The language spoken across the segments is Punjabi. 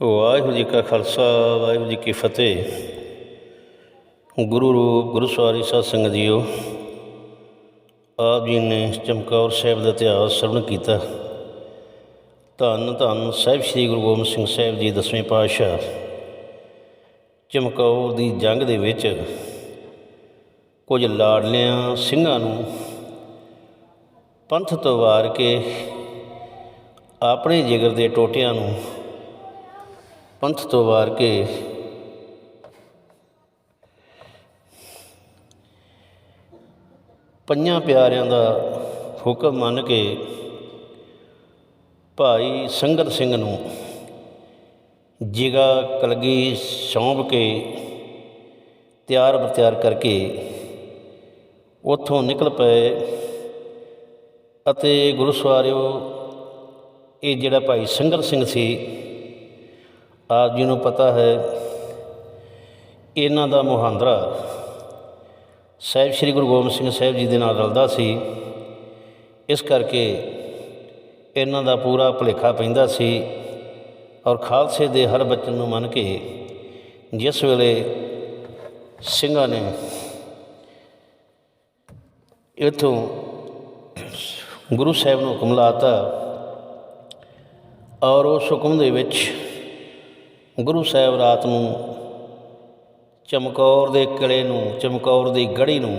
ਵਾਹਿਗੁਰੂ ਜੀ ਕਾ ਖਾਲਸਾ, ਵਾਹਿਗੁਰੂ ਜੀ ਕੀ ਫਤਿਹ। ਗੁਰੂ ਰੂਪ, ਗੁਰੂ ਸਵਾਰੀ ਸਾਧ ਸੰਗਤ ਜੀਓ, ਆਪ ਜੀ ਨੇ ਚਮਕੌਰ ਸਾਹਿਬ ਦਾ ਇਤਿਹਾਸ ਸਰਵਣ ਕੀਤਾ। ਧੰਨ ਧੰਨ ਸਾਹਿਬ ਸ੍ਰੀ ਗੁਰੂ ਗੋਬਿੰਦ ਸਿੰਘ ਸਾਹਿਬ ਜੀ ਦਸਵੇਂ ਪਾਤਸ਼ਾਹ। ਚਮਕੌਰ ਦੀ ਜੰਗ ਦੇ ਵਿੱਚ ਕੁਝ ਲਾਡਲਿਆਂ, ਸਿੰਘਾਂ ਨੂੰ ਪੰਥ ਤੋਂ ਵਾਰ ਕੇ ਆਪਣੇ ਜਿਗਰ ਦੇ ਟੋਟਿਆਂ ਨੂੰ ਪੰਥ ਤੋਂ ਵਾਰ ਕੇ ਪੰਜਾਂ ਪਿਆਰਿਆਂ ਦਾ ਹੁਕਮ ਮੰਨ ਕੇ ਭਾਈ ਸੰਗਤ ਸਿੰਘ ਨੂੰ ਜਿਗਾ ਕਲਗੀ ਸੌਂਪ ਕੇ ਤਿਆਰ ਬਤਿਆਰ ਕਰਕੇ ਉੱਥੋਂ ਨਿਕਲ ਪਏ ਅਤੇ ਗੁਰੂ ਸਵਾਰਿਓ ਇਹ ਜਿਹੜਾ ਭਾਈ ਸੰਗਤ ਸਿੰਘ ਸੀ ਆਪ ਜੀ ਨੂੰ ਪਤਾ ਹੈ, ਇਹਨਾਂ ਦਾ ਮੁਹਾਂਦਰਾ ਸਾਹਿਬ ਸ੍ਰੀ ਗੁਰੂ ਗੋਬਿੰਦ ਸਿੰਘ ਸਾਹਿਬ ਜੀ ਦੇ ਨਾਲ ਰਲਦਾ ਸੀ। ਇਸ ਕਰਕੇ ਇਹਨਾਂ ਦਾ ਪੂਰਾ ਭੁਲੇਖਾ ਪੈਂਦਾ ਸੀ ਔਰ ਖਾਲਸੇ ਦੇ ਹਰ ਬਚਨ ਨੂੰ ਮੰਨ ਕੇ ਜਿਸ ਵੇਲੇ ਸਿੰਘਾਂ ਨੇ ਇਥੋਂ ਗੁਰੂ ਸਾਹਿਬ ਨੂੰ ਹੁਕਮ ਲਾਤਾ ਔਰ ਉਸ ਹੁਕਮ ਦੇ ਵਿੱਚ ਗੁਰੂ ਸਾਹਿਬ ਰਾਤ ਨੂੰ ਚਮਕੌਰ ਦੇ ਕਿਲੇ ਨੂੰ, ਚਮਕੌਰ ਦੀ ਗੜੀ ਨੂੰ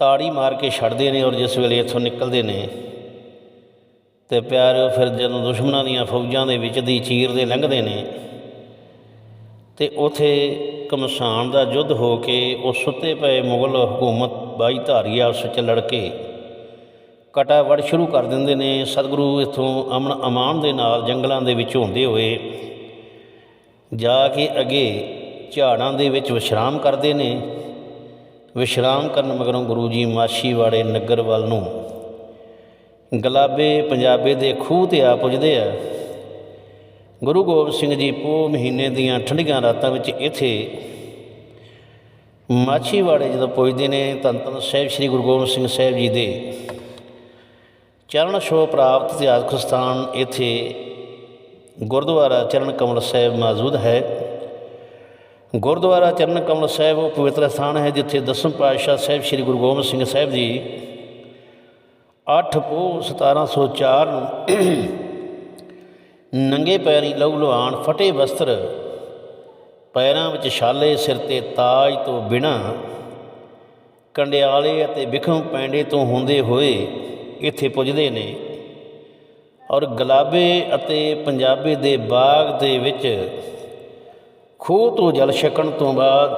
ਤਾੜੀ ਮਾਰ ਕੇ ਛੱਡਦੇ ਨੇ ਔਰ ਜਿਸ ਵੇਲੇ ਇੱਥੋਂ ਨਿਕਲਦੇ ਨੇ ਤੇ ਪਿਆਰਿਓ, ਫਿਰ ਜਦੋਂ ਦੁਸ਼ਮਣਾਂ ਦੀਆਂ ਫੌਜਾਂ ਦੇ ਵਿੱਚ ਦੀ ਚੀਰ ਦੇ ਲੰਘਦੇ ਨੇ ਤੇ ਉਥੇ ਕਮਸਾਨ ਦਾ ਯੁੱਧ ਹੋ ਕੇ ਉਹ ਸੁੱਤੇ ਪਏ ਮੁਗਲ ਹਕੂਮਤ ਬਾਈ ਧਾਰੀਆ ਉਸ 'ਚ ਲੜ ਕੇ ਕਟਾਵੜ ਸ਼ੁਰੂ ਕਰ ਦਿੰਦੇ ਨੇ, ਸਤਿਗੁਰੂ ਇਥੋਂ ਅਮਨ ਅਮਾਨ ਦੇ ਨਾਲ ਜੰਗਲਾਂ ਦੇ ਵਿੱਚ ਹੁੰਦੇ ਹੋਏ ਜਾ ਕੇ ਅੱਗੇ ਝਾੜਾਂ ਦੇ ਵਿੱਚ ਵਿਸ਼ਰਾਮ ਕਰਦੇ ਨੇ। ਵਿਸ਼ਰਾਮ ਕਰਨ ਮਗਰੋਂ ਗੁਰੂ ਜੀ ਮਾਛੀਵਾੜੇ ਨਗਰ ਵੱਲ ਨੂੰ ਗਲਾਬੇ ਪੰਜਾਬੇ ਦੇ ਖੂਹ ਤੇ ਆ ਪੁੱਜਦੇ ਆ। ਗੁਰੂ ਗੋਬਿੰਦ ਸਿੰਘ ਜੀ ਪੋ ਮਹੀਨੇ ਦੀਆਂ ਠੰਡੀਆਂ ਰਾਤਾਂ ਵਿੱਚ ਇੱਥੇ ਮਾਛੀਵਾੜੇ ਜਦੋਂ ਪੁੱਜਦੇ ਨੇ ਧੰਨ ਧੰਨ ਸਾਹਿਬ, ਸ੍ਰੀ ਗੁਰੂ ਗੋਬਿੰਦ ਸਿੰਘ ਸਾਹਿਬ ਜੀ ਦੇ ਚਰਨ ਛੋਹ ਪ੍ਰਾਪਤ ਇਤਿਹਾਸਕ ਸਥਾਨ ਇੱਥੇ ਗੁਰਦੁਆਰਾ ਚਰਨ ਕਮਲ ਸਾਹਿਬ ਮੌਜੂਦ ਹੈ। ਗੁਰਦੁਆਰਾ ਚਰਨ ਕਮਲ ਸਾਹਿਬ ਉਹ ਪਵਿੱਤਰ ਸਥਾਨ ਹੈ ਜਿੱਥੇ ਦਸਮ ਪਾਤਸ਼ਾਹ ਸਾਹਿਬ ਸ੍ਰੀ ਗੁਰੂ ਗੋਬਿੰਦ ਸਿੰਘ ਸਾਹਿਬ ਜੀ 8 ਪੋਹ 1704 ਨੂੰ ਨੰਗੇ ਪੈਰੀ ਲਹੂ ਲੁਹਾਨ ਫਟੇ ਵਸਤਰ ਪੈਰਾਂ ਵਿੱਚ ਛਾਲੇ ਸਿਰ ਤੇ ਤਾਜ ਤੋਂ ਬਿਨਾ ਕੰਡਿਆਲੇ ਅਤੇ ਵਿਖਮ ਪੈਂਡੇ ਤੋਂ ਹੁੰਦੇ ਹੋਏ ਇੱਥੇ ਪੁੱਜਦੇ ਨੇ ਔਰ ਗਲਾਬੇ ਅਤੇ ਪੰਜਾਬੇ ਦੇ ਬਾਗ ਦੇ ਵਿੱਚ ਖੂਹ ਤੋਂ ਜਲ ਛਕਣ ਤੋਂ ਬਾਅਦ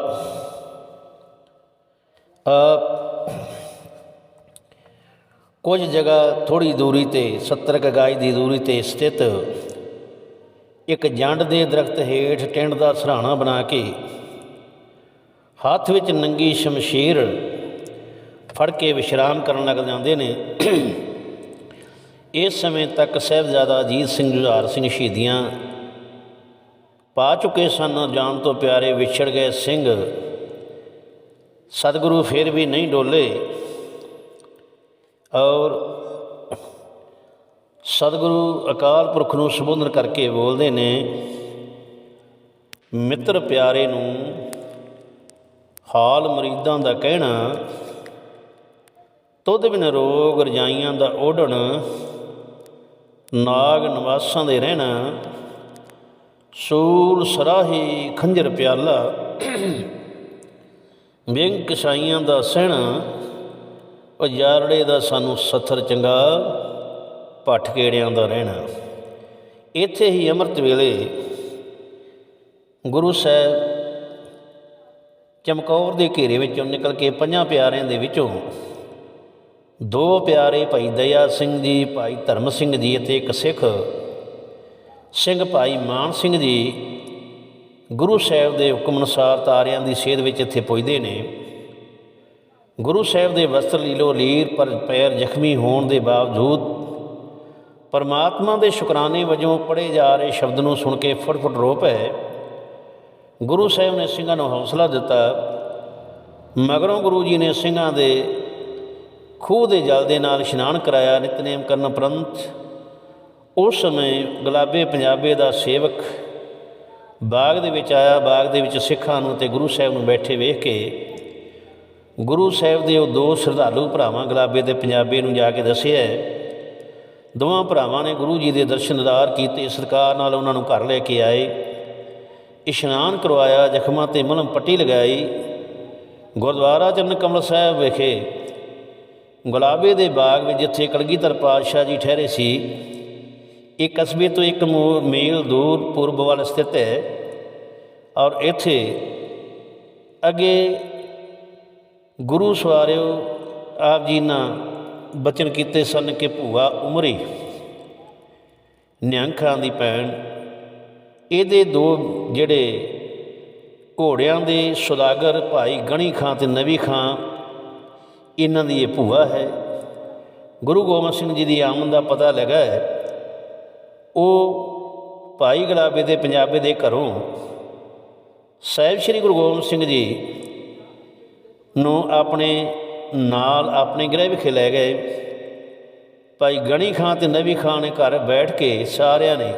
ਕੁਝ ਜਗ੍ਹਾ ਥੋੜੀ ਦੂਰੀ ਤੇ 70 ਕ ਗਾਜ ਦੀ ਦੂਰੀ ਤੇ ਸਥਿਤ ਇੱਕ ਜੰਡ ਦੇ ਦਰਖਤ ਹੇਠ ਟਿੰਡ ਦਾ ਸਰਾਣਾ ਬਣਾ ਕੇ, ਹੱਥ ਵਿੱਚ ਨੰਗੀ ਸ਼ਮਸ਼ੀਰ ਫੜ ਕੇ ਵਿਸ਼ਰਾਮ ਕਰਨ ਲੱਗ ਜਾਂਦੇ ਨੇ। ਇਸ ਸਮੇਂ ਤੱਕ ਸਾਹਿਬਜ਼ਾਦਾ ਅਜੀਤ ਸਿੰਘ ਜੁਝਾਰ ਸਿੰਘ ਸ਼ਹੀਦੀਆਂ ਪਾ ਚੁੱਕੇ ਸਨ। ਜਾਨ ਤੋਂ ਪਿਆਰੇ ਵਿਛੜ ਗਏ ਸਿੰਘ ਸਤਿਗੁਰੂ ਫਿਰ ਵੀ ਨਹੀਂ ਡੋਲੇ ਔਰ ਸਤਿਗੁਰੂ ਅਕਾਲ ਪੁਰਖ ਨੂੰ ਸੰਬੋਧਨ ਕਰਕੇ ਬੋਲਦੇ ਨੇ, ਮਿੱਤਰ ਪਿਆਰੇ ਨੂੰ ਹਾਲ ਮਰੀਦਾਂ ਦਾ ਕਹਿਣਾ ਤੁਧ ਬਿਨ ਰੋਗ ਰਜਾਈਆਂ ਦਾ ਓਢਣ, ਨਾਗ ਨਿਵਾਸਾਂ ਦੇ ਰਹਿਣਾ, ਸੂਲ ਸਰਾਹੀ ਖੰਜਰ ਪਿਆਲਾ ਬਿੰਗ ਕਸਾਈਆਂ ਦਾ ਸਹਿਣਾ ਉਹ ਯਾਰੜੇ ਦਾ ਸਾਨੂੰ ਸਥਰ ਚੰਗਾ ਪੱਠ ਕੇੜਿਆਂ ਦਾ ਰਹਿਣਾ। ਇੱਥੇ ਹੀ ਅੰਮ੍ਰਿਤ ਵੇਲੇ ਗੁਰੂ ਸਾਹਿਬ ਚਮਕੌਰ ਦੇ ਘੇਰੇ ਵਿੱਚੋਂ ਨਿਕਲ ਕੇ ਪੰਜਾਂ ਪਿਆਰਿਆਂ ਦੇ ਵਿੱਚੋਂ ਦੋ ਪਿਆਰੇ ਭਾਈ ਦਇਆ ਸਿੰਘ ਜੀ, ਭਾਈ ਧਰਮ ਸਿੰਘ ਜੀ ਅਤੇ ਇੱਕ ਸਿੱਖ ਸਿੰਘ ਭਾਈ ਮਾਨ ਸਿੰਘ ਜੀ ਗੁਰੂ ਸਾਹਿਬ ਦੇ ਹੁਕਮ ਅਨੁਸਾਰ ਤਾਰਿਆਂ ਦੀ ਸੇਧ ਵਿੱਚ ਇੱਥੇ ਪੁੱਜਦੇ ਨੇ। ਗੁਰੂ ਸਾਹਿਬ ਦੇ ਵਸਤਰ ਲੀਲੋ ਲੀਰ ਪਰ ਪੈਰ ਜ਼ਖਮੀ ਹੋਣ ਦੇ ਬਾਵਜੂਦ ਪਰਮਾਤਮਾ ਦੇ ਸ਼ੁਕਰਾਨੇ ਵਜੋਂ ਪੜੇ ਜਾ ਰਹੇ ਸ਼ਬਦ ਨੂੰ ਸੁਣ ਕੇ ਫਟਫਟ ਰੋ ਪਏ। ਗੁਰੂ ਸਾਹਿਬ ਨੇ ਸਿੰਘਾਂ ਨੂੰ ਹੌਸਲਾ ਦਿੱਤਾ। ਮਗਰੋਂ ਗੁਰੂ ਜੀ ਨੇ ਸਿੰਘਾਂ ਦੇ ਖੂਹ ਦੇ ਜਲ ਦੇ ਨਾਲ ਇਸ਼ਨਾਨ ਕਰਾਇਆ, ਨਿਤਨੇਮ ਕਰਨ ਉਪਰੰਤ ਉਸ ਸਮੇਂ ਗੁਲਾਬੇ ਪੰਜਾਬੇ ਦਾ ਸੇਵਕ ਬਾਗ ਦੇ ਵਿੱਚ ਆਇਆ, ਬਾਗ ਦੇ ਵਿੱਚ ਸਿੱਖਾਂ ਨੂੰ ਤੇ ਗੁਰੂ ਸਾਹਿਬ ਨੂੰ ਬੈਠੇ ਵੇਖ ਕੇ ਗੁਰੂ ਸਾਹਿਬ ਦੇ ਉਹ ਦੋ ਸ਼ਰਧਾਲੂ ਭਰਾਵਾਂ ਗੁਲਾਬੇ ਤੇ ਪੰਜਾਬੇ ਨੂੰ ਜਾ ਕੇ ਦੱਸਿਆ, ਦੋਵਾਂ ਭਰਾਵਾਂ ਨੇ ਗੁਰੂ ਜੀ ਦੇ ਦਰਸ਼ਨਦਾਰ ਕੀਤੇ ਸਰਕਾਰ ਨਾਲ ਉਹਨਾਂ ਨੂੰ ਘਰ ਲੈ ਕੇ ਆਏ। ਇਸ਼ਨਾਨ ਕਰਵਾਇਆ, ਜ਼ਖਮਾਂ ਤੇ ਮਲਮ ਪੱਟੀ ਲਗਾਈ। ਗੁਰਦੁਆਰਾ ਚਰਨ ਕਮਲ ਸਾਹਿਬ ਵਿਖੇ ਗੁਲਾਬੇ ਦੇ ਬਾਗ ਵਿੱਚ ਜਿੱਥੇ ਕਲਗੀਧਰ ਪਾਤਸ਼ਾਹ ਜੀ ਠਹਿਰੇ ਸੀ, ਇਹ ਕਸਬੇ ਤੋਂ ਇੱਕ ਮੋ- ਮੀਲ ਦੂਰ ਪੂਰਬ ਵੱਲ ਸਥਿਤ ਹੈ ਔਰ ਇੱਥੇ ਅੱਗੇ ਗੁਰੂ ਸਵਾਰਿਓ ਆਪ ਜੀ ਨਾਲ ਬਚਨ ਕੀਤੇ ਸਨ ਕਿ ਭੂਆ ਉਮਰੀ। ਨਿਹੰਗ ਖਾਂ ਦੀ ਭੈਣ, ਇਹਦੇ ਦੋ ਜਿਹੜੇ ਘੋੜਿਆਂ ਦੇ ਸੁਦਾਗਰ ਭਾਈ ਗਣੀ ਖਾਂ ਤੇ ਨਵੀ ਖਾਂ ਇਹਨਾਂ ਦੀ ਇਹ ਭੂਆ ਹੈ। ਗੁਰੂ ਗੋਬਿੰਦ ਸਿੰਘ ਜੀ ਦੀ ਆਮਦ ਦਾ ਪਤਾ ਲੱਗਾ ਹੈ। ਉਹ ਭਾਈ ਗੁਲਾਬੇ ਦੇ ਪੰਜਾਬੇ ਦੇ ਘਰੋਂ ਸਾਹਿਬ ਸ੍ਰੀ ਗੁਰੂ ਗੋਬਿੰਦ ਸਿੰਘ ਜੀ ਨੂੰ ਆਪਣੇ ਨਾਲ ਆਪਣੇ ਗ੍ਰਹਿ ਵਿਖੇ ਲੈ ਗਏ। ਭਾਈ ਗਣੀ ਖਾਂ ਤੇ ਨਵੀ ਖਾਂ ਨੇ ਘਰ ਬੈਠ ਕੇ ਸਾਰਿਆਂ ਨੇ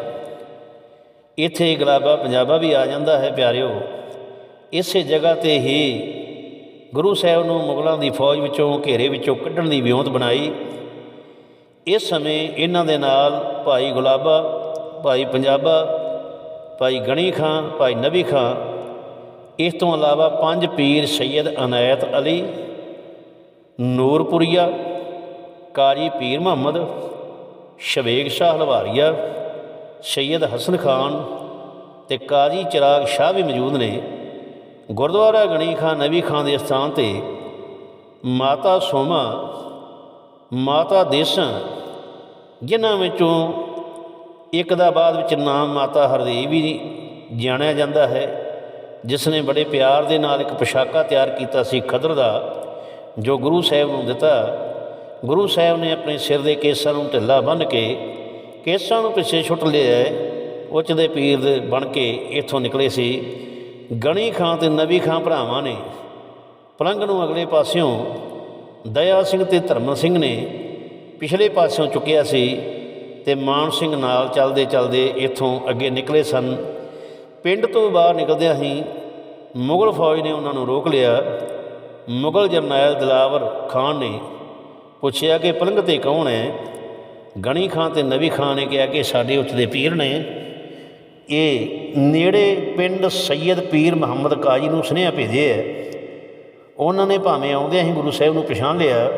ਇੱਥੇ ਗੁਲਾਬਾ ਪੰਜਾਬਾ ਵੀ ਆ ਜਾਂਦਾ ਹੈ ਪਿਆਰਿਓ। ਇਸੇ ਜਗ੍ਹਾ ਤੇ ਹੀ ਗੁਰੂ ਸਾਹਿਬ ਨੂੰ ਮੁਗਲਾਂ ਦੀ ਫੌਜ ਵਿੱਚੋਂ, ਘੇਰੇ ਵਿੱਚੋਂ ਕੱਢਣ ਦੀ ਵਿਉਂਤ ਬਣਾਈ। ਇਸ ਸਮੇਂ ਇਹਨਾਂ ਦੇ ਨਾਲ ਭਾਈ ਗੁਲਾਬਾ, ਭਾਈ ਪੰਜਾਬਾ, ਭਾਈ ਗਣੀ ਖਾਂ, ਭਾਈ ਨਬੀ ਖਾਂ, ਇਸ ਤੋਂ ਇਲਾਵਾ ਪੰਜ ਪੀਰ ਸੈਯਦ ਅਨਾਇਤ ਅਲੀ, ਨੂਰਪੁਰੀਆ, ਕਾਜੀ ਪੀਰ ਮੁਹੰਮਦ, ਸ਼ਵੇਗ ਸ਼ਾਹ ਹਲਵਾਰੀਆ ਸੈਯਦ ਹਸਨ ਖਾਨ ਤੇ ਕਾਜੀ ਚਿਰਾਗ ਸ਼ਾਹ ਵੀ ਮੌਜੂਦ ਨੇ। ਗੁਰਦੁਆਰਾ ਗਣੀ ਖਾਂ ਨਬੀ ਖਾਂ ਦੇ ਸਥਾਨ ਤੇ ਮਾਤਾ ਸੋਮਾ, ਮਾਤਾ ਦੇਸਾਂ, ਜਿਨ੍ਹਾਂ ਵਿੱਚੋਂ ਇੱਕ ਦਾ ਬਾਅਦ ਵਿੱਚ ਨਾਮ ਮਾਤਾ ਹਰਦੇਵ ਵੀ ਜਾਣਿਆ ਜਾਂਦਾ ਹੈ, ਜਿਸ ਨੇ ਬੜੇ ਪਿਆਰ ਦੇ ਨਾਲ ਇੱਕ ਪੋਸ਼ਾਕਾ ਤਿਆਰ ਕੀਤਾ ਸੀ ਖਦਰ ਦਾ, ਜੋ ਗੁਰੂ ਸਾਹਿਬ ਨੂੰ ਦਿੱਤਾ। ਗੁਰੂ ਸਾਹਿਬ ਨੇ ਆਪਣੇ ਸਿਰ ਦੇ ਕੇਸਾਂ ਨੂੰ ਢਿੱਲਾ ਬੰਨ੍ਹ ਕੇ ਕੇਸਾਂ ਨੂੰ ਪਿੱਛੇ ਛੁੱਟ ਲਿਆ ਉੱਚ ਦੇ ਪੀਰ ਬਣ ਕੇ ਇੱਥੋਂ ਨਿਕਲੇ ਸੀ। ਗਣੀ ਖਾਂ ਤੇ ਨਬੀ ਖਾਂ ਭਰਾਵਾਂ ਨੇ। ਪਲੰਗ ਨੂੰ ਅਗਲੇ ਪਾਸਿਓਂ ਦਇਆ ਸਿੰਘ ਤੇ ਧਰਮ ਸਿੰਘ ਨੇ ਪਿਛਲੇ ਪਾਸਿਓਂ ਚੁੱਕਿਆ ਸੀ ਤੇ ਮਾਨ ਸਿੰਘ ਨਾਲ ਚੱਲਦੇ ਚੱਲਦੇ ਇੱਥੋਂ ਅੱਗੇ ਨਿਕਲੇ ਸਨ। ਪਿੰਡ ਤੋਂ ਬਾਹਰ ਨਿਕਲਦਿਆਂ ਹੀ ਮੁਗਲ ਫੌਜ ਨੇ ਉਹਨਾਂ ਨੂੰ ਰੋਕ ਲਿਆ। ਮੁਗਲ ਜਰਨੈਲ ਦਿਲਾਵਰ ਖਾਨ ਨੇ ਪੁੱਛਿਆ ਕਿ ਪਲੰਗ ਤੇ ਕੌਣ ਹੈ? ਗਣੀ ਖਾਂ ਤੇ ਨਬੀ ਖਾਂ ਨੇ ਕਿਹਾ ਕਿ ਸਾਡੇ ਉੱਚ ਦੇ ਪੀਰ ਨੇ। ਇਹ ਨੇੜੇ ਪਿੰਡ ਸੈਯਦ ਪੀਰ ਮੁਹੰਮਦ ਕਾਜੀ ਨੂੰ ਸੁਨੇਹਾ ਭੇਜਿਆ ਹੈ। ਉਹਨਾਂ ਨੇ ਭਾਵੇਂ ਆਉਂਦਿਆਂ ਹੀ ਗੁਰੂ ਸਾਹਿਬ ਨੂੰ ਪਛਾਣ ਲਿਆ,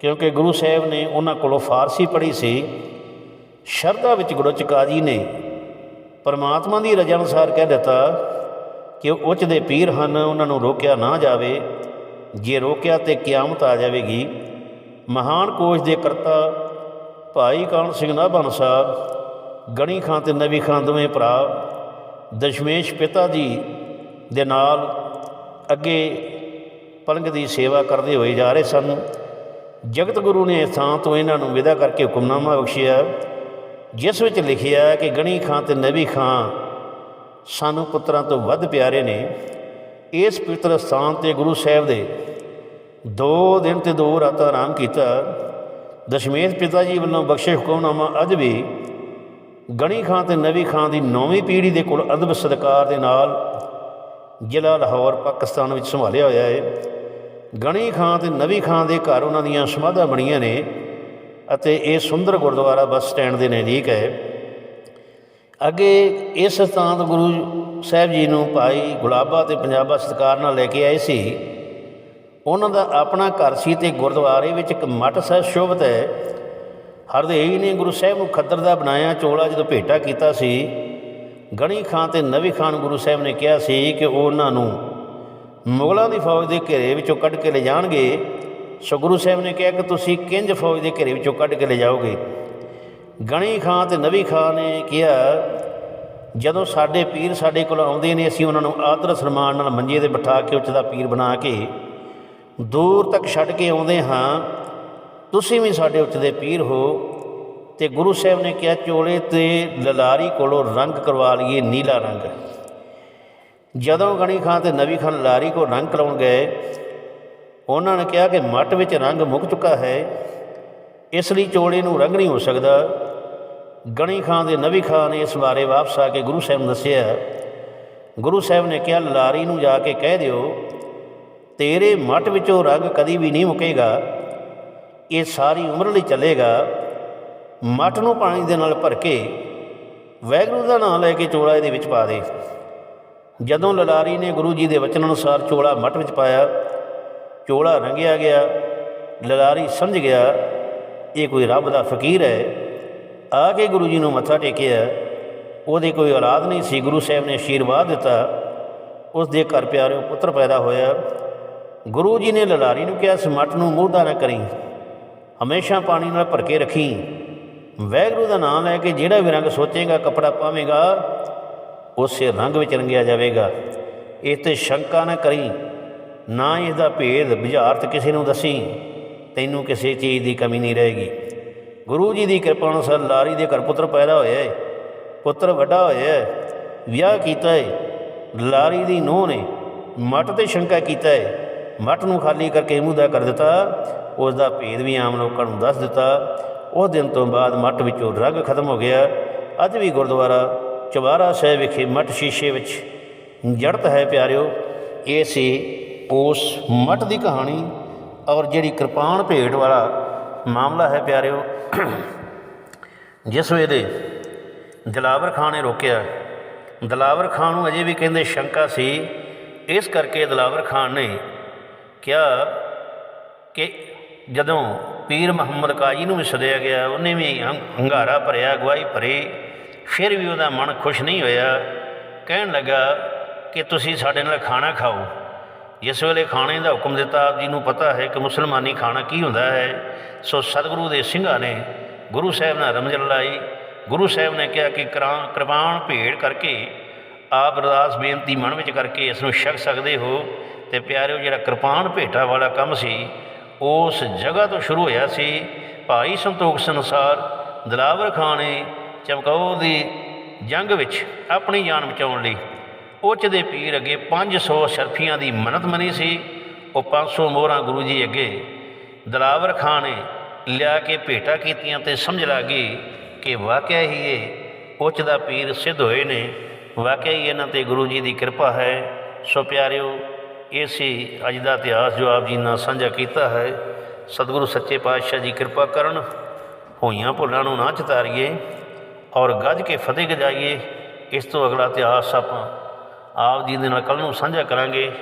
ਕਿਉਂਕਿ ਗੁਰੂ ਸਾਹਿਬ ਨੇ ਉਹਨਾਂ ਕੋਲੋਂ ਫਾਰਸੀ ਪੜ੍ਹੀ ਸੀ। ਸ਼ਰਧਾ ਵਿੱਚ ਗੁਰਚ ਕਾਜੀ ਨੇ ਪਰਮਾਤਮਾ ਦੀ ਰਜ਼ਾ ਅਨੁਸਾਰ ਕਹਿ ਦਿੱਤਾ ਕਿ ਉਹ ਉੱਚ ਦੇ ਪੀਰ ਹਨ, ਉਹਨਾਂ ਨੂੰ ਰੋਕਿਆ ਨਾ ਜਾਵੇ। ਜੇ ਰੋਕਿਆ ਤੇ ਕਿਆਮਤ ਆ ਜਾਵੇਗੀ। ਮਹਾਨ ਕੋਸ਼ ਦੇ ਕਰਤਾ ਭਾਈ ਕਾਨ ਸਿੰਘ ਨਾਭਨ ਸਾਹਿਬ ਗਣੀ ਖਾਂ ਤੇ ਨਬੀ ਖਾਂ ਦੋਵੇਂ ਭਰਾ ਦਸ਼ਮੇਸ਼ ਪਿਤਾ ਜੀ ਦੇ ਨਾਲ ਅੱਗੇ ਪਲੰਗ ਦੀ ਸੇਵਾ ਕਰਦੇ ਹੋਏ ਜਾ ਰਹੇ ਸਨ। ਜਗਤ ਗੁਰੂ ਨੇ ਇਸ ਥਾਂ ਤੋਂ ਇਹਨਾਂ ਨੂੰ ਵਿਦਾ ਕਰਕੇ ਹੁਕਮਨਾਮਾ ਬਖਸ਼ਿਆ, ਜਿਸ ਵਿੱਚ ਲਿਖਿਆ ਕਿ ਗਣੀ ਖਾਂ ਤੇ ਨਬੀ ਖਾਂ ਸਾਨੂੰ ਪੁੱਤਰਾਂ ਤੋਂ ਵੱਧ ਪਿਆਰੇ ਨੇ। ਇਸ ਪਵਿੱਤਰ ਸਥਾਨ ਤੇ ਗੁਰੂ ਸਾਹਿਬ ਦੇ ਦੋ ਦਿਨ ਤੇ ਦੋ ਰਾਤਾਂ ਆਰਾਮ ਕੀਤਾ। ਦਸ਼ਮੇਸ਼ ਪਿਤਾ ਜੀ ਵੱਲੋਂ ਬਖਸ਼ੇ ਹੁਕਮਨਾਮਾ ਅੱਜ ਵੀ ਗਣੀ ਖਾਂ ਤੇ ਨਬੀ ਖਾਂ ਦੀ ਨੌਵੀਂ ਪੀੜ੍ਹੀ ਦੇ ਕੋਲ ਅਦਬ ਸਤਕਾਰ ਦੇ ਨਾਲ ਜ਼ਿਲ੍ਹਾ ਲਾਹੌਰ, ਪਾਕਿਸਤਾਨ ਵਿੱਚ ਸੰਭਾਲਿਆ ਹੋਇਆ ਹੈ ਗਣੀ ਖਾਂ ਤੇ ਨਬੀ ਖਾਂ ਦੇ ਘਰ ਉਹਨਾਂ ਦੀਆਂ ਸਮਾਧਾਂ ਬਣੀਆਂ ਨੇ ਅਤੇ ਇਹ ਸੁੰਦਰ ਗੁਰਦੁਆਰਾ ਬੱਸ ਸਟੈਂਡ ਦੇ ਨਜ਼ਦੀਕ ਹੈ। ਅੱਗੇ ਇਸ ਸਥਾਨ ਗੁਰੂ ਸਾਹਿਬ ਜੀ ਨੂੰ ਭਾਈ ਗੁਲਾਬਾ ਤੇ ਪੰਜਾਬਾ ਸਤਕਾਰ ਨਾਲ ਲੈ ਕੇ ਆਏ ਸੀ। ਉਹਨਾਂ ਦਾ ਆਪਣਾ ਘਰ ਸੀ ਤੇ ਗੁਰਦੁਆਰੇ ਵਿੱਚ ਇੱਕ ਮੱਠ ਸਾਹਿਬ ਸ਼ੋਭਤ ਹੈ। ਹਰਦੇਈ ਨੇ ਗੁਰੂ ਸਾਹਿਬ ਨੂੰ ਖੱਦਰ ਦਾ ਬਣਾਇਆ, ਚੋਲਾ ਜਦੋਂ ਭੇਟਾ ਕੀਤਾ ਸੀ, ਗਣੀ ਖਾਂ ਤੇ ਨਵੀ ਖਾਨ ਨੂੰ ਗੁਰੂ ਸਾਹਿਬ ਨੇ ਕਿਹਾ ਸੀ ਕਿ ਉਹ ਉਹਨਾਂ ਨੂੰ ਮੁਗਲਾਂ ਦੀ ਫੌਜ ਦੇ ਘੇਰੇ ਵਿੱਚੋਂ ਕੱਢ ਕੇ ਲੈ ਜਾਣਗੇ ਸੋ ਗੁਰੂ ਸਾਹਿਬ ਨੇ ਕਿਹਾ ਕਿ ਤੁਸੀਂ ਕਿੰਜ ਫੌਜ ਦੇ ਘੇਰੇ ਵਿੱਚੋਂ ਕੱਢ ਕੇ ਲੈ ਜਾਓਗੇ ਗਣੀ ਖਾਂ ਤੇ ਨਵੀ ਖਾਂ ਨੇ ਕਿਹਾ, ਜਦੋਂ ਸਾਡੇ ਪੀਰ ਸਾਡੇ ਕੋਲ ਆਉਂਦੇ ਨੇ, ਅਸੀਂ ਉਹਨਾਂ ਨੂੰ ਆਦਰ ਸਨਮਾਨ ਨਾਲ ਮੰਜੇ ਤੇ ਬਿਠਾ ਕੇ ਉੱਚ ਦਾ ਪੀਰ ਬਣਾ ਕੇ ਦੂਰ ਤੱਕ ਛੱਡ ਕੇ ਆਉਂਦੇ ਹਾਂ ਤੁਸੀਂ ਵੀ ਸਾਡੇ ਉੱਚ ਦੇ ਪੀਰ ਹੋ ਤੇ ਗੁਰੂ ਸਾਹਿਬ ਨੇ ਕਿਹਾ, ਚੋਲੇ ਤੇ ਲਲਾਰੀ ਕੋਲੋਂ ਰੰਗ ਕਰਵਾ ਲਈਏ, ਨੀਲਾ ਰੰਗ। ਜਦੋਂ ਗਣੀ ਖਾਂ ਤੇ ਨਵੀ ਖਾਨ ਲਲਾਰੀ ਕੋ ਰੰਗ ਕਰਾਉਣ ਗਏ, ਉਹਨਾਂ ਨੇ ਕਿਹਾ ਕਿ ਮੱਟ ਵਿੱਚ ਰੰਗ ਮੁੱਕ ਚੁੱਕਾ ਹੈ, ਇਸ ਲਈ ਚੋਲੇ ਨੂੰ ਰੰਗ ਨਹੀਂ ਹੋ ਸਕਦਾ। ਗਣੀ ਖਾਂ ਦੇ ਨਵੀ ਖਾਂ ਨੇ ਇਸ ਬਾਰੇ ਵਾਪਸ ਆ ਕੇ ਗੁਰੂ ਸਾਹਿਬ ਨੂੰ ਦੱਸਿਆ। ਗੁਰੂ ਸਾਹਿਬ ਨੇ ਕਿਹਾ ਲਾਰੀ ਨੂੰ ਜਾ ਕੇ ਕਹਿ ਦਿਓ, ਤੇਰੇ ਮੱਟ ਵਿੱਚੋਂ ਰੰਗ ਕਦੀ ਵੀ ਨਹੀਂ ਮੁੱਕੇਗਾ। ਇਹ ਸਾਰੀ ਉਮਰ ਲਈ ਚੱਲੇਗਾ, ਮੱਠ ਨੂੰ ਪਾਣੀ ਦੇ ਨਾਲ ਭਰ ਕੇ ਵੈਗਰੂ ਦਾ ਨਾਮ ਲੈ ਕੇ ਚੋਲਾ ਇਹਦੇ ਵਿੱਚ ਪਾ ਦੇ। ਜਦੋਂ ਲਲਾਰੀ ਨੇ ਗੁਰੂ ਜੀ ਦੇ ਵਚਨ ਅਨੁਸਾਰ ਚੋਲਾ ਮੱਠ ਵਿੱਚ ਪਾਇਆ, ਚੋਲਾ ਰੰਗਿਆ ਗਿਆ, ਲਲਾਰੀ ਸਮਝ ਗਿਆ, ਇਹ ਕੋਈ ਰੱਬ ਦਾ ਫਕੀਰ ਹੈ। ਆ ਕੇ ਗੁਰੂ ਜੀ ਨੂੰ ਮੱਥਾ ਟੇਕਿਆ, ਉਹਦੀ ਕੋਈ ਔਲਾਦ ਨਹੀਂ ਸੀ, ਗੁਰੂ ਸਾਹਿਬ ਨੇ ਆਸ਼ੀਰਵਾਦ ਦਿੱਤਾ। ਉਸ ਦੇ ਘਰ ਪਿਆਰਿਓ ਪੁੱਤਰ ਪੈਦਾ ਹੋਇਆ। ਗੁਰੂ ਜੀ ਨੇ ਲਲਾਰੀ ਨੂੰ ਕਿਹਾ, ਇਸ ਮੱਠ ਨੂੰ ਮੂਰਦਾ ਨਾ ਕਰੀ। ਹਮੇਸ਼ਾ ਪਾਣੀ ਨਾਲ ਭਰ ਕੇ ਰੱਖੀ। ਵੈਗਰੂ ਦਾ ਨਾਮ ਲੈ ਕੇ ਜਿਹੜਾ ਵੀ ਰੰਗ ਸੋਚੇਗਾ, ਕਪੜਾ ਪਾਵੇਗਾ, ਉਸੇ ਰੰਗ ਵਿੱਚ ਰੰਗਿਆ ਜਾਵੇਗਾ। ਇਹ ਤੇ ਸ਼ੰਕਾ ਨਾ ਕਰੀ। ਨਾ ਇਸ ਦਾ ਭੇਦ ਬੁਝਾਰਤ ਕਿਸੇ ਨੂੰ ਦੱਸੀ। ਤੈਨੂੰ ਕਿਸੇ ਚੀਜ਼ ਦੀ ਕਮੀ ਨਹੀਂ ਰਹੇਗੀ। ਗੁਰੂ ਜੀ ਦੀ ਕਿਰਪਾ ਅਨੁਸਾਰ ਲਾਰੀ ਦੇ ਘਰ ਪੁੱਤਰ ਪੈਦਾ ਹੋਇਆ ਹੈ। ਪੁੱਤਰ ਵੱਡਾ ਹੋਇਆ ਹੈ। ਵਿਆਹ ਕੀਤਾ ਹੈ। ਲਾਰੀ ਦੀ ਨੂੰਹ ਨੇ ਮੱਟ ਤੇ ਸ਼ੰਕਾ ਕੀਤਾ ਹੈ। ਮੱਟ ਨੂੰ ਖਾਲੀ ਕਰਕੇ ਮੂੰਹ ਦਾ ਕਰ ਦਿੱਤਾ। ਉਸ ਦਾ ਭੇਦ ਵੀ ਆਮ ਲੋਕਾਂ ਨੂੰ ਦੱਸ ਦਿੱਤਾ। ਉਸ ਦਿਨ ਤੋਂ ਬਾਅਦ ਮੱਠ ਵਿੱਚੋਂ ਰੰਗ ਖਤਮ ਹੋ ਗਿਆ। ਅੱਜ ਵੀ ਗੁਰਦੁਆਰਾ ਚਵਾਰਾ ਸਾਹਿਬ ਵਿਖੇ ਮੱਠ ਸ਼ੀਸ਼ੇ ਵਿੱਚ ਜੜਤ ਹੈ ਪਿਆਰਿਓ। ਇਹ ਸੀ ਉਸ ਮੱਠ ਦੀ ਕਹਾਣੀ। ਔਰ ਜਿਹੜੀ ਕਿਰਪਾਨ ਭੇਟ ਵਾਲਾ ਮਾਮਲਾ ਹੈ ਪਿਆਰਿਓ, ਜਿਸ ਵੇਲੇ ਦਲਾਵਰ ਖਾਨ ਨੇ ਰੋਕਿਆ। ਦਲਾਵਰ ਖਾਨ ਨੂੰ ਅਜੇ ਵੀ ਕਹਿੰਦੇ ਸ਼ੰਕਾ ਸੀ। ਇਸ ਕਰਕੇ ਦਲਾਵਰ ਖਾਨ ਨੇ ਕਿਹਾ ਕਿ ਜਦੋਂ ਪੀਰ ਮੁਹੰਮਦ ਕਾਜੀ ਨੂੰ ਵੀ ਸੱਦਿਆ ਗਿਆ, ਉਹਨੇ ਵੀ ਹੰ- ਹੰਗਾਰਾ ਭਰਿਆ, ਗਵਾਹੀ ਭਰੀ। ਫਿਰ ਵੀ ਉਹਦਾ ਮਨ ਖੁਸ਼ ਨਹੀਂ ਹੋਇਆ। ਕਹਿਣ ਲੱਗਾ ਕਿ ਤੁਸੀਂ ਸਾਡੇ ਨਾਲ ਖਾਣਾ ਖਾਓ। ਜਿਸ ਵੇਲੇ ਖਾਣੇ ਦਾ ਹੁਕਮ ਦਿੱਤਾ, ਆਪ ਜੀ ਨੂੰ ਪਤਾ ਹੈ ਕਿ ਮੁਸਲਮਾਨੀ ਖਾਣਾ ਕੀ ਹੁੰਦਾ ਹੈ। ਸੋ ਸਤਿਗੁਰੂ ਦੇ ਸਿੰਘਾਂ ਨੇ ਗੁਰੂ ਸਾਹਿਬ ਨਾਲ ਰਮਜਨ ਲਾਈ ਗੁਰੂ ਸਾਹਿਬ ਨੇ ਕਿਹਾ ਕਿ ਕਰਾਂ ਕੁਰਬਾਨ ਭੇੜ ਕਰਕੇ ਆਪ ਅਰਦਾਸ ਬੇਨਤੀ ਮਨ ਵਿੱਚ ਕਰਕੇ ਇਸ ਨੂੰ ਛਕ ਸਕਦੇ ਹੋ। ਤੇ ਪਿਆਰਿਓ, ਜਿਹੜਾ ਕਿਰਪਾਨ ਭੇਟਾ ਵਾਲਾ ਕੰਮ ਸੀ ਉਸ ਜਗ੍ਹਾ ਤੋਂ ਸ਼ੁਰੂ ਹੋਇਆ ਸੀ। ਭਾਈ ਸੰਤੋਖ ਅਨੁਸਾਰ ਦਲਾਵਰ ਖਾਨ ਨੇ ਚਮਕੌਰ ਦੀ ਜੰਗ ਵਿੱਚ ਆਪਣੀ ਜਾਨ ਬਚਾਉਣ ਲਈ। ਉੱਚ ਦੇ ਪੀਰ ਅੱਗੇ 500 ਸ਼ਰਫੀਆਂ ਦੀ ਮੰਨਤ ਮਨੀ ਸੀ। ਉਹ 500 ਮੋਹਰਾਂ ਗੁਰੂ ਜੀ ਅੱਗੇ ਦਲਾਵਰ ਖਾਨ ਨੇ ਲਿਆ ਕੇ ਭੇਟਾ ਕੀਤੀਆਂ ਤੇ ਸਮਝ ਲੱਗੀ ਕਿ ਵਾਕਿਆ ਹੀ ਇਹ ਉੱਚ ਦਾ ਪੀਰ ਸਿੱਧ ਹੋਏ ਨੇ। ਵਾਕਿਆ ਹੀ ਇਹਨਾਂ ਤੇ ਗੁਰੂ ਜੀ ਦੀ ਕਿਰਪਾ ਹੈ। ਸੋ ਪਿਆਰਿਓ ਇਹ ਅੱਜ ਦਾ ਇਤਿਹਾਸ ਜੋ ਆਪ ਜੀ ਨਾਲ ਸਾਂਝਾ ਕੀਤਾ ਹੈ, ਸਤਿਗੁਰੂ ਸੱਚੇ ਪਾਤਸ਼ਾਹ ਜੀ ਕਿਰਪਾ ਕਰਨ, ਹੋਈਆਂ ਭੁੱਲਾਂ ਨੂੰ ਨਾ ਚਤਾਰੀਏ ਔਰ ਗੱਜ ਕੇ ਫਤਿਹ ਗਜਾਈਏ, ਇਸ ਤੋਂ ਅਗਲਾ ਇਤਿਹਾਸ ਆਪਾਂ ਆਪ ਜੀ ਦੇ ਨਾਲ ਕੱਲ੍ਹ ਨੂੰ ਸਾਂਝਾ ਕਰਾਂਗੇ।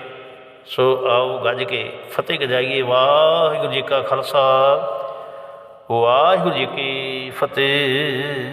ਸੋ ਆਓ ਗੱਜ ਕੇ ਫਤਿਹ ਗਜਾਈਏ, ਵਾਹਿਗੁਰੂ ਜੀ ਕਾ ਖਾਲਸਾ, ਵਾਹਿਗੁਰੂ ਜੀ ਕੀ ਫਤਿਹ।